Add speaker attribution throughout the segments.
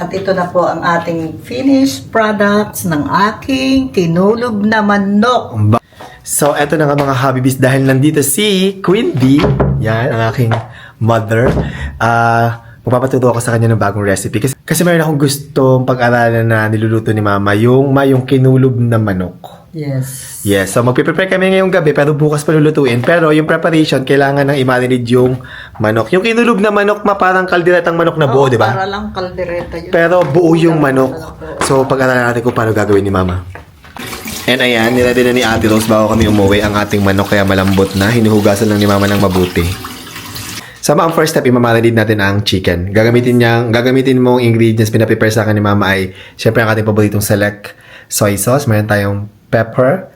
Speaker 1: At ito na po ang ating finished products ng aking kinulog na manok.
Speaker 2: So, eto na nga mga Habibis dahil nandito si Queen Bee. Yan, ang aking mother. Ah, magpapaturo ako sa kanya ng bagong recipe. Kasi, kasi mayroon akong gustong pag-aralan na niluluto ni Mama, yung mayong kinulog na manok.
Speaker 1: Yes.
Speaker 2: Yes, so magpiprepare kami ngayong gabi pero bukas pa lulutuin. Pero yung preparation, kailangan ng i-marinate yung manok. Yung kinulog na manok, ma parang kalderetang manok na buo,
Speaker 1: Oo,
Speaker 2: di ba?
Speaker 1: Para lang kaldereta yun.
Speaker 2: Pero buo yung manok. So, pag-aralan natin kung paano gagawin ni Mama. And ayan, nilagay na ni Ate Rose bago kami umuwi ang ating manok kaya malambot na. Hinuhugasan lang ni Mama ng mabuti. Sama ang first step, imamarinate natin ang chicken. Gagamitin niya, gagamitin mo ang ingredients pinaprepare sa akin ni Mama ay syempre ang ating paboritong select soy sauce. Meron tayong pepper,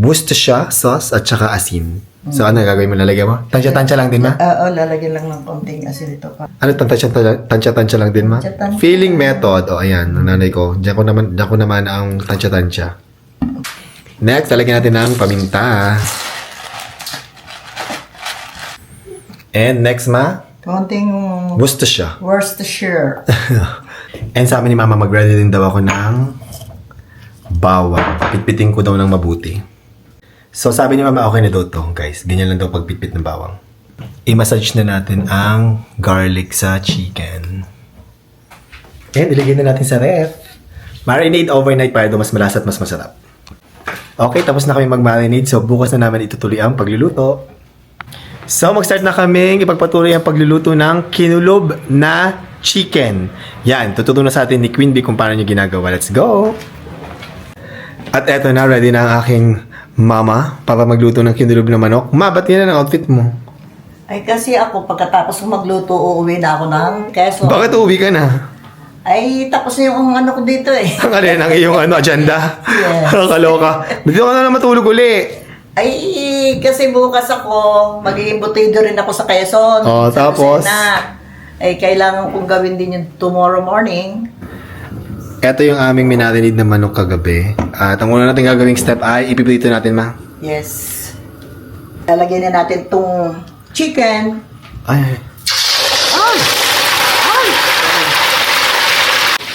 Speaker 2: Worcestershire sauce, at saka asin. So ano gagawin mo? Lalagyan mo? Tansya-tansya lang din, ma?
Speaker 1: Oo, lalagyan lang ng konting asin ito pa.
Speaker 2: Ano tansya-tansya lang din, ma? Feeling method. O, ayan, ang nanay ko. Diyan ko naman, diyan ko naman ang tansya-tansya. Next, lalagyan natin ng paminta. And next, ma?
Speaker 1: Konting
Speaker 2: Worcestershire.
Speaker 1: Worcestershire.
Speaker 2: And sa amin ni mama, mag-ready din daw ako ng bawang. Pitpitin ko daw ng mabuti. So sabi ni mama, okay na daw to, guys. Ganyan lang daw pagpitpit ng bawang. I-massage na natin ang garlic sa chicken. And ilagay na natin sa ref. Marinate overnight para daw mas malasa at mas masarap. Okay, tapos na kami mag-marinate. So bukas na naman itutuloy ang pagluluto. So, mag-start na kaming ipagpatuloy ang pagluluto ng kinulob na chicken. Yan, tuturo na sa atin ni Queen Bee kung paano niya ginagawa. Let's go! At eto na, ready na ang aking mama para magluto ng kinulob na manok. Ma, ba't yan ang outfit mo?
Speaker 1: Ay kasi ako, pagkatapos ko magluto, uuwi na ako ng keso.
Speaker 2: Bakit uwi ka na?
Speaker 1: Ay, tapos na yung ano ko dito eh.
Speaker 2: Ang alin ang iyong ano, agenda?
Speaker 1: Yes.
Speaker 2: Nakakaloka. Dito ka na lang matulog uli.
Speaker 1: Ay, kasi bukas ako, magiging butido rin ako sa Quezon.
Speaker 2: Oh,
Speaker 1: Sa
Speaker 2: tapos?
Speaker 1: Lucena. Ay, kailangan kong gawin din yung tomorrow morning.
Speaker 2: Ito yung aming minarinid na manok kagabi. At ang una natin gagawing step ay ipiprito natin, ma.
Speaker 1: Yes. Lalagyan na natin tong chicken.
Speaker 2: Ay.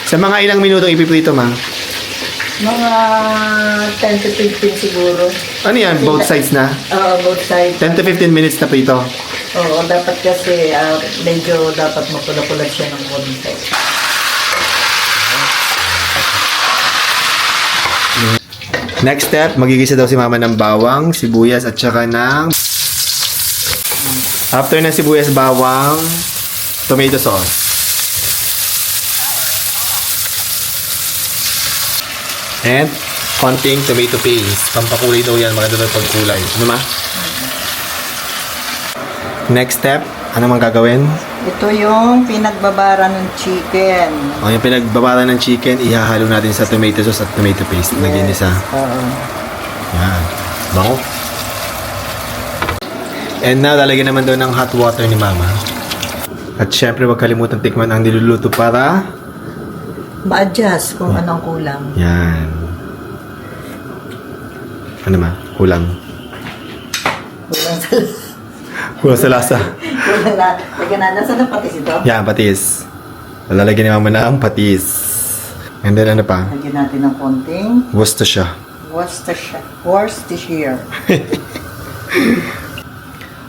Speaker 2: Sa mga ilang minuto ipiprito, ma?
Speaker 1: Mga 10 to 15 siguro.
Speaker 2: Ano yan? Both sides na?
Speaker 1: Oo, both sides.
Speaker 2: 10 to 15 minutes na prito.
Speaker 1: Oo, dapat kasi ah, medyo dapat mapula-pula siya ng konti.
Speaker 2: Next step, magigisa daw si mama ng bawang, sibuyas at saka ng... After ng sibuyas, bawang, tomato sauce. And konting tomato paste. Pampakulay daw yan, maganda daw pagkulay. Ano ma? Next step, ano mang gagawin?
Speaker 1: Ito yung pinagbabara ng chicken.
Speaker 2: O yung pinagbabara ng chicken, ihahalo natin sa tomato sauce at tomato paste. Lagyan isa.
Speaker 1: Oo.
Speaker 2: Yan. Bango. And now, lalagyan naman daw ng hot water ni Mama. At syempre, huwag kalimutan tikman ang niluluto para...
Speaker 1: Ma-adjust kung anong kulang.
Speaker 2: Yan. Ano ma? Kulang.
Speaker 1: Kulang sa...
Speaker 2: Kulang sa lasa.
Speaker 1: kulang na. Lagyan na. Nasaan ang patis ito?
Speaker 2: Yan, patis. Lalagyan ni Mama na ang patis. And then ano pa?
Speaker 1: Lagyan natin ng konting
Speaker 2: Worcestershire.
Speaker 1: Worcestershire. Worcestershire.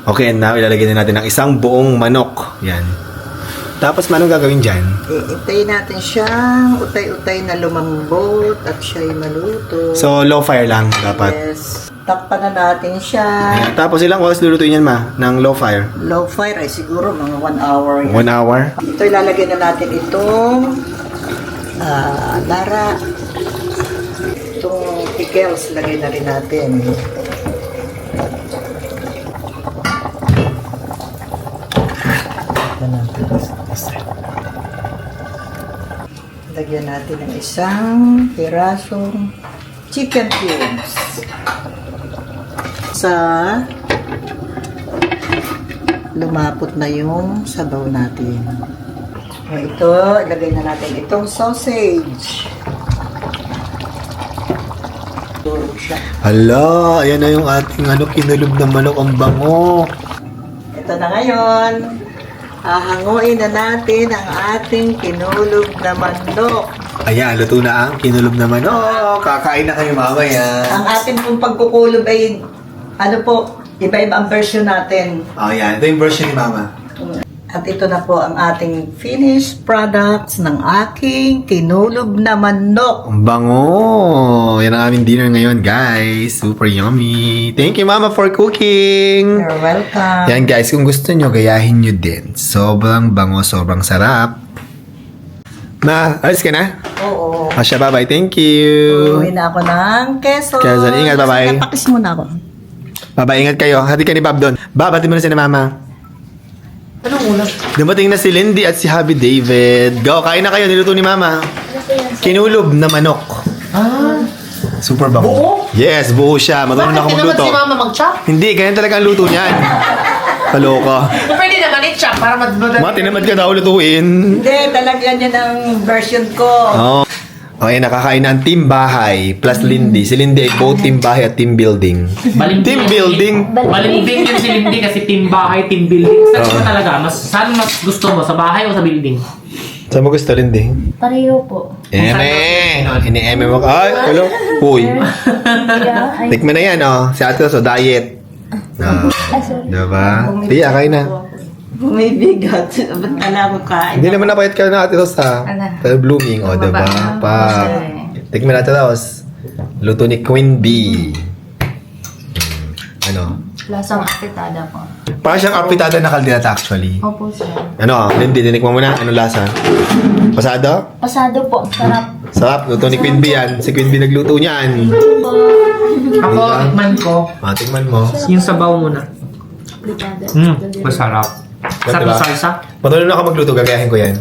Speaker 2: Okay, and now ilalagay na natin ang isang buong manok. Yan. Tapos, manong gagawin dyan?
Speaker 1: Iitay natin siyang utay-utay na lumambot at siya'y maluto.
Speaker 2: So, low fire lang dapat.
Speaker 1: Yes. Takpan na natin siya.
Speaker 2: Ayan. Tapos ilang oras lulutuin yan ma? Ng low fire?
Speaker 1: Low fire ay siguro mga 1 hour. yan.
Speaker 2: One hour?
Speaker 1: Ito ilalagay na natin itong ah, lara. Itong pickles lagay na rin natin. Ito natin. Lagyan natin ng isang pirasong chicken cubes. Sa lumapot na yung sabaw natin. Ito, ilagay na natin itong sausage.
Speaker 2: Hala, ayan na yung ating ano, kinulog na manok ang bango.
Speaker 1: Ito na ngayon, Hahanguin na natin ang ating kinulog na manok.
Speaker 2: Ayan, luto na ang kinulog naman. Oh, kakain na kayo mamaya.
Speaker 1: Ang ating pong pagkukulob ay, ano po, iba-iba ang version natin.
Speaker 2: Oh, yan. Ito yung version ni Mama.
Speaker 1: At ito na po ang ating finished products ng aking kinulog na manok.
Speaker 2: Ang bango! Yan ang aming dinner ngayon, guys. Super yummy. Thank you, Mama, for cooking.
Speaker 1: You're welcome.
Speaker 2: Yan, guys. Kung gusto nyo, gayahin nyo din. Sobrang bango, sobrang sarap. Ma, alis ka na?
Speaker 1: Oo.
Speaker 2: Asya, bye-bye. Thank you.
Speaker 1: Uwi na ako ng Quezon.
Speaker 2: Quezon. Ingat, bye-bye.
Speaker 1: Napakis muna ako.
Speaker 2: Bye-bye. Ingat kayo. Hati ka ni Bob doon. Bob, hati mo na si na Mama.
Speaker 1: Anong ulam?
Speaker 2: Dumating na si Lindy at si Happy David. Go, kain na kayo. Niluto ni Mama. Kinulob na manok.
Speaker 3: Ah,
Speaker 2: Super bango.
Speaker 3: Buo?
Speaker 2: Yes, buo siya. Marunong na ako
Speaker 3: bakit naman
Speaker 2: magluto.
Speaker 3: si mama mag-chop?
Speaker 2: Hindi, ganyan talaga ang luto niyan. Kaloka.
Speaker 3: Pwede naman i-chop para mas
Speaker 2: Ma, tinamad ka daw lutuin.
Speaker 1: Hindi, talagang yan ang version ko.
Speaker 2: Oo. Okay, nakakain na ang team bahay plus Lindy. Si Lindy ay both team bahay at team building.
Speaker 4: Balimbing.
Speaker 2: Team building.
Speaker 4: Balimbing yun si Lindy kasi team bahay, team building. Saan mo talaga? Mas, saan mas gusto mo? Sa bahay o sa building?
Speaker 2: Saan mo gusto, Lindy?
Speaker 5: Pareho po.
Speaker 2: Eme! Ini-eme mo ka. Ay, hello. Uy.
Speaker 5: Ay,
Speaker 2: Tikman na yan, oh. Si Ate so diet. Ah,
Speaker 5: sorry.
Speaker 2: diba? Tiya, kain na.
Speaker 1: Bumibigat. Ba't kala ko kain?
Speaker 2: Hindi naman napayat ka na Ate Ros, ha?
Speaker 5: Ala.
Speaker 2: Pero blooming, oh, diba? Pa. Tikman natin, Ros. Luto ni Queen Bee. Hmm. Ano?
Speaker 5: lasang apetada po.
Speaker 2: Parang siyang apitada na kaldilata actually.
Speaker 5: Opo, sir.
Speaker 2: Ano, Lindy, tinikman mo na. Ano lasa? Pasado?
Speaker 5: Pasado po. Sarap.
Speaker 2: Sarap. Luto ni Queen Bee yan. Si Queen Bee nagluto niyan.
Speaker 4: Ako, tikman ko.
Speaker 2: Ah, tingnan mo.
Speaker 4: Yung sabaw muna.
Speaker 5: Apetada.
Speaker 4: Hmm, masarap. Sarap
Speaker 2: Diba?
Speaker 4: yung salsa.
Speaker 2: Matulog na ako magluto, gagayahin ko yan.